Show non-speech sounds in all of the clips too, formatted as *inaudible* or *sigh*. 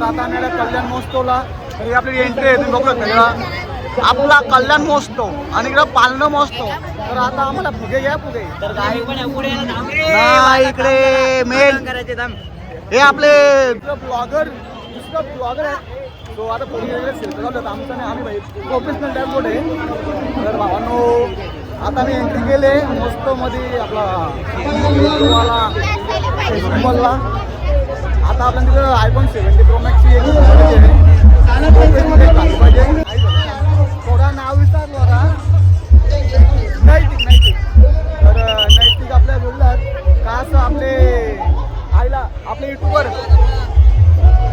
तर आता आम्ही कल्याण महोत्सवला तर ही आपली एंट्री आहे तुम्ही बघू शकता. आपला कल्याण महोत्सव आणि इकडं पालणं महोत्सव. तर आता आम्हाला फुगे घ्या फुगे पुढे. नाही, इकडे मेन. करायचे थांब. हे आपले ब्लॉगर दुसरं ब्लॉगर आहे. तो आता कोणी झालं आमचं नाही आम्ही भाई प्रोफेशनल डॅशबोर्ड आहे. तर भावांनो आता मी एंट्री केले मस्त मध्ये आपला आता आपण तिथं आयफोन सेव्हन्टी प्रो मॅक्सची एक एक पाहिजे थोडा नाव विचारलं आता नैतिक नैतिक तर नैतिक आपल्या बोललात का असं आपले आईला आपले युट्यूबर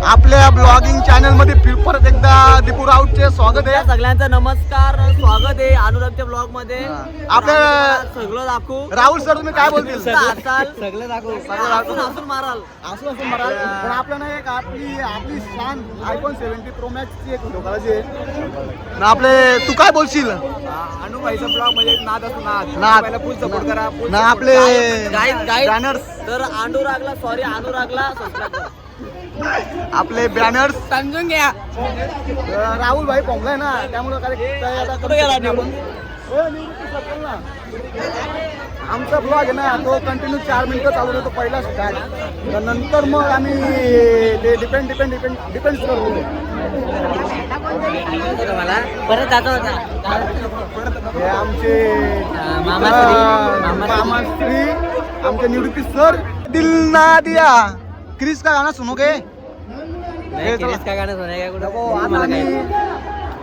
आपल्या ब्लॉगिंग चॅनलमध्ये फिर- परत एकदा दीपू राऊतचे स्वागत आहे. सगळ्यांचं नमस्कार स्वागत आहे अनुरागच्या ब्लॉगमध्ये आपल्या- सगळं दाखवू. राहुल सर तुम्ही काय बोलतील? सगळं दाखवू. हसून माराल असं असं मला पण आपलं नाही एक आपली आपली शान आयफोन सेव्हन्टी प्रो एक व्हिडिओ करायची आहे. ना आपले तू काय बोलशील? अनुभाईचा ब्लॉग म्हणजे नाद असतो नाद. नाद. पहिला फुल सपोर्ट करा ना आपले. गाईड गाईड तर अनुरागला सॉरी अनुरागला सबस्क्राईब करा. आपले बॅनर्स समजून घ्या. राहुल भाई पोंगलाय ना त्यामुळे करू. आमचा ब्लॉग आहे ना तो कंटिन्यू चार मिनिटं चालू होतो पहिला स्टार्ट नंतर मग आम्ही ते डिपेंड डिपेंड डिपेंड डिपेंड मला परत जातो हे आमचे अं, मामाश्री. मामाश्री आमचे निवृत्ती सर दिल ना दिया क्रिस का गाणं सुनोगे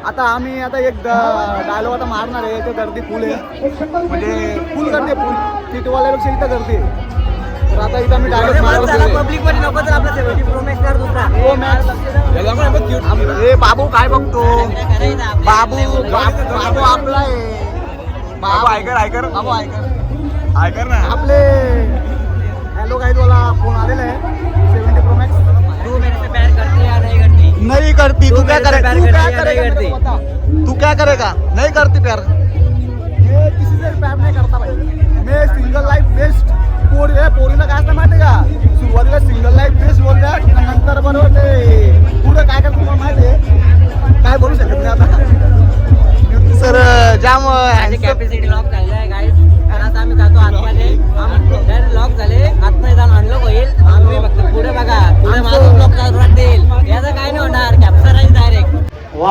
आता आम्ही आता एक डायलॉग आता मारणार आहे ते गर्दी फुल आहे. म्हणजे फुल गर्दी फुल सीटवाल्यापेक्षा इथं गर्दी. तर आता इथं आम्ही डायलॉग मारणार पब्लिकमध्ये नको तर आपला सेव्हन्टी प्रो मॅक्स कर दुसरा. हो बाबू काय बघतो? बाबू बाबू बाबू आपला आहे. बाबू. ऐकर ऐकर. बाबू ऐकर. ऐकर ना. आपले हॅलो गाईड वाला फोन आलेला आहे. सेव्हन्टी प्रो मॅक्स तू मेरे से प्यार करती या नहीं करती? नहीं करती तू तू क्या मेरे से करे प्यार तू करती क्या करेगा? नहीं तू क्या करेगा? नहीं करती प्यार। मैं किसी से प्यार नहीं करता भाई।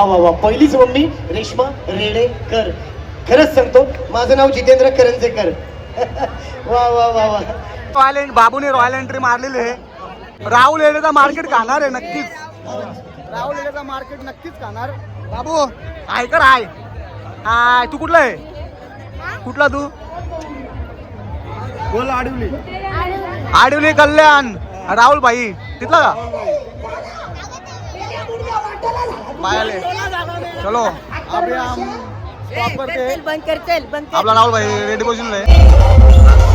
वा वा वा. पहिलीच मम्मी रेश्मा रेडेकर खरंच सांगतो माझं नाव जितेंद्र करंजेकर. *laughs* वा वा वा वा. रॉयल एंट बाबूने रॉयल एंट्री मारलेली आहे. राहुल येण्याचा मार्केट खाणार आहे नक्कीच. राहुल येण्याचा मार्केट नक्कीच खाणार. बाबू ऐकर हाय. हाय तू कुठला आहे? कुठला तू? बोल आडवली. आडवली कल्याण. राहुल भाई तिथला का? पायाले. चलो अभी हम stop करते बंद कर चल बंद आपला राहुल भाई रेडी पोझिशन आहे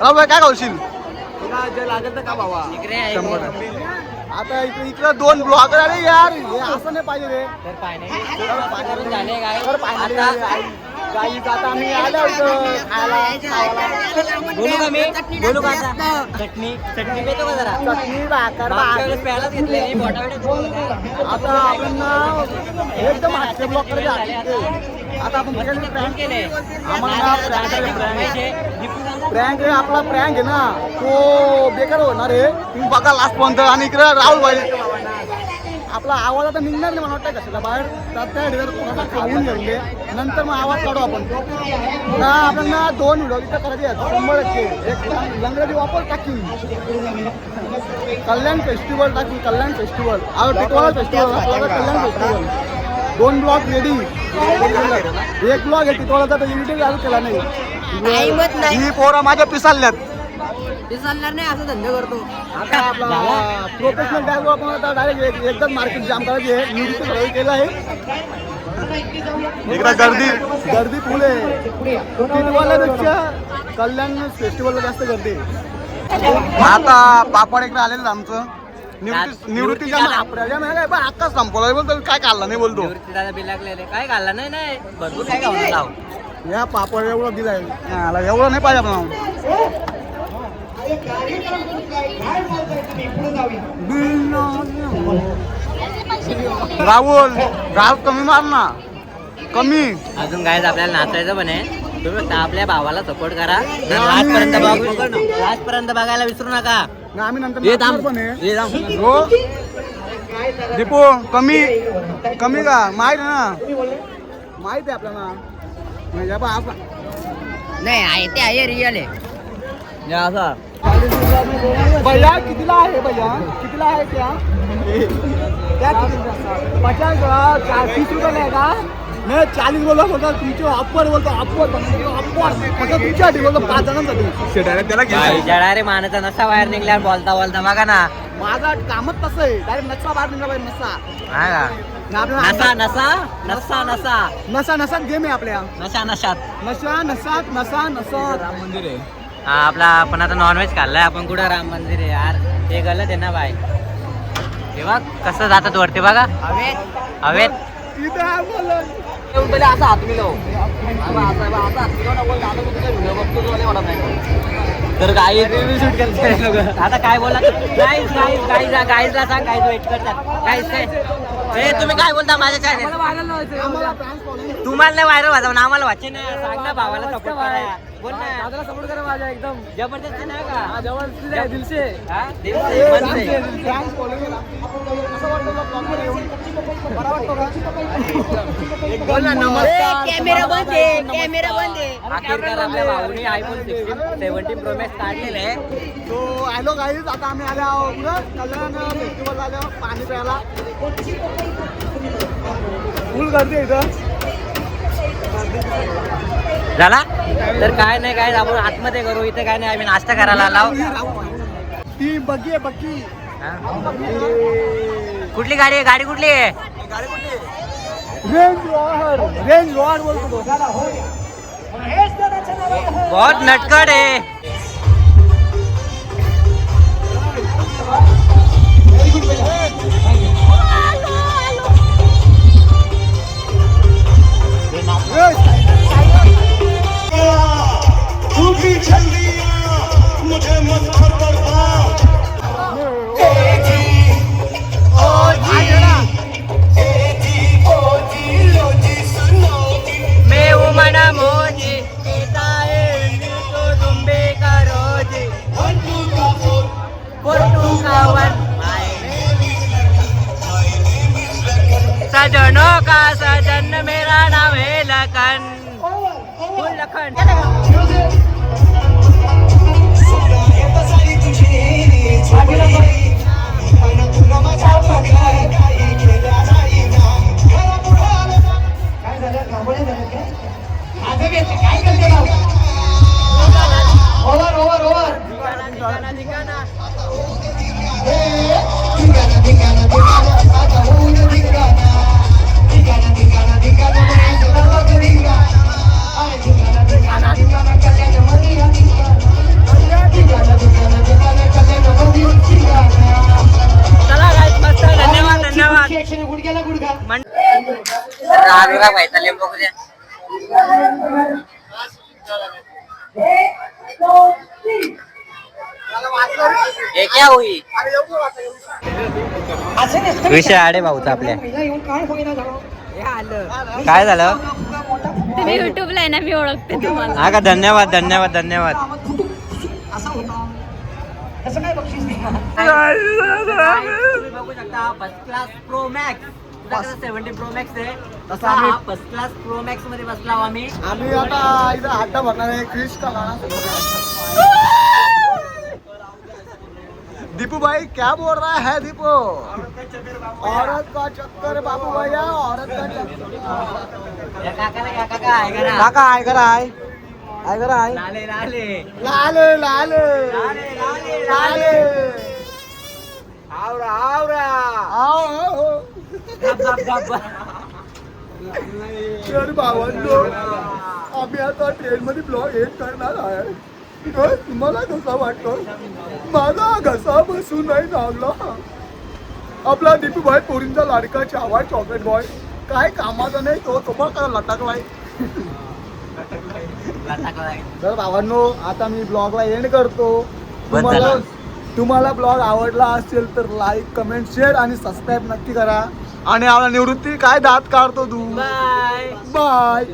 राहुल भाई खावशील लागेल तर का बाबा शंभर आता इकडे इकडे दोन ब्लॉगर आले यार. हे असं नाही पाहिजे रे. तर फायनली झाले काय तर finally आले. गाईज आता आम्ही आलो इथं खायला खायला. बोलू का मी? बोलू का आता? चटणी चटणी पेतो का जरा? चटणी भाकर मागच्या. वेळेस प्यायलाच घेतलेली आता आपण ना एकदम हास्य ब्लॉककडे जायचं. आता आपण प्रँक केले. आम्हाला प्रँक आपला प्रँक आहे ना. तो बेकार होणार आहे. तुम्ही बघा लास्ट पर्यंत आणि इकडे राहुल भाई. आपला आवाज आता निघणार नाही मला वाटतं कशाला बाहेर तर त्या ठिकाणी थोडासा खाऊन घेतले नंतर मग आवाज काढू आपण. ना आपण ना दोन व्हिडिओ इथं करायचे आहेत. शंभर टक्के. एक लंगडी वापर टाकीन कल्याण फेस्टिवल टाकीन Kalyan festival. Titwala festival Kalyan festival. दोन ब्लॉक रेडी एक ब्लॉक आहे टिटवाळाचा तर एडिटिंग चालू केला नाही. ही पोरं माझ्या पिसाल्यात ते चालणार नाही असं धंदे करतो. आता आपला प्रोफेशनल डॅग आपण आता डायरेक्ट एकदम मार्केट जाम करायची रवी केलं आहे. गर्दी. गर्दी फुल आहे. कल्याण फेस्टिवलला जास्त गर्दी. आता पापड एक आलेलं आमचं. निवृत्ती निवृत्ती आत्ताच संपवला. बोलतो काय काढला नाही बोलतो. काय घालला नाही नाही. भरपूर काय या पापड एवढं दिलाय. याला एवढं नाही पाहिजे आपण. राहुल गाव कमी मार ना. कमी. अजून काय आपल्याला नाचायचं पण आहे. तुम्ही फक्त आपल्या भावाला सपोर्ट करा. लास्ट पर्यंत बघू. लास्ट पर्यंत बघायला विसरू नका. आम्ही नंतर हो. दीपू कमी. कमी का? माहीत आहे ना? माहीत आहे आपल्याला. म्हणजे नाही आहे ते आहे रिअल आहे. असं. भैया कितीला आहे भैया? कितीला आहे त्या? त्या किती- पचास तीस रुपये आहे का? नाही चाळीस बोलतो बोलतो तुमचे अप्पर बोलतो अप्पर अप्पर फक्त तुमच्यासाठी बोलतो पाच जणांसाठी. जडा रे मानाचा नसा बाहेर निघल्यावर बोलता बोलता बघा ना. माझा कामच तसं आहे. डायरेक्ट नसा बाहेर निघला पाहिजे नसा. हा नसा नसा नसा नसा. नसा नसात गेम आहे आपल्या. नशा नशात नशा नसात नसा नसात. हा आपला आपण आता नॉनव्हेज खाल्लाय. आपण कुठं? राम मंदिर आहे यार. ते गलत आहे ना बाय तेव्हा कसं जातात वरती बघा. हवेत. हवेत. पहिले असं हात मिळव. तर गाई आता काय बोला? गाईज गाईज गाईजला सांग गाईज वेट करतात. गाईज काय तुम्ही काय बोलता माझ्या चॅनल तुम्हाला व्हायरल व्हायचं आम्हाला वाचे ना. सांग ना भावाला सपोर्ट करा बोल ना. सपोर्ट करा माझ्या एकदम. जबरदस्त नाही का? जवळ दिलसे हा? दिलसे, मन से. फॅन्स फॉलोइंग असं वाटतं का blog वर येऊन बरा वाटतो का बोल ना नमस्कार. कॅमेरा बंद आहे कॅमेरा बंद आहे. अखेरकार आपल्या भाऊने iPhone sixteen seventeen pro max काढलेले आहे. तो हॅलो गाईज आता आम्ही आले आहोत कुठं कल्याण फेस्टिवल आलो पाणी प्यायला. फुल गर्दी आहे इथं. झाला? तर काय नाही काय आपण आतमध्ये करू इथे काय नाही आम्ही नाश्ता करायला लाव ती बग्गी आहे बग्गी कुठली गाडी आहे? गाडी कुठली आहे? रेंज रॉड रेंज रॉड बोलतो. बहुत नटकट आहे. सजनों का सजन मेरा नाम है लखन फुल लखन ओवर सारी तुझी विषय आडे भाऊचा आपल्या. काय झालं? तुम्ही युट्यूबला आहे ना मी ओळखते तुम्हाला. हा का? धन्यवाद धन्यवाद धन्यवाद. असा होता कसं काय बक्षीस तुम्ही बघू शकता first class pro max seventy pro max आहे. तसा आम्ही- हा फर्स्ट क्लास प्रो मॅक्समध्ये बसला आम्ही. आम्ही आता इथं अड्डा भरणार आहे क्रिश का *laughs* दीपू भाई क्या बोल रहा है दीपू? औरत का चक्कर बाबू भैया औरत का चक्कर। काका आहे आहे करा आहे लाले लाले। लाले लाले। लाले लाले लाले। आवरा आवरा आओ, आओ. तर भावांनो आम्ही आता ट्रेन मध्ये ब्लॉग एड करणार आहे. तुम्हाला कसा वाटतो माझा घसा बसून नाही लागला. आपला दीपू भाई पोरींचा लाडका चावा चॉकलेट बॉय काय कामाचा नाही तो तुम्हाला काय लटकलाय. तर भावांनो आता मी ब्लॉगला एंड करतो. तुम्हाला तुम्हाला ब्लॉग आवडला असेल तर लाईक कमेंट शेअर आणि सबस्क्राईब नक्की करा. आणि आपला निवृत्ती काय दात काढतो तू? Bye bye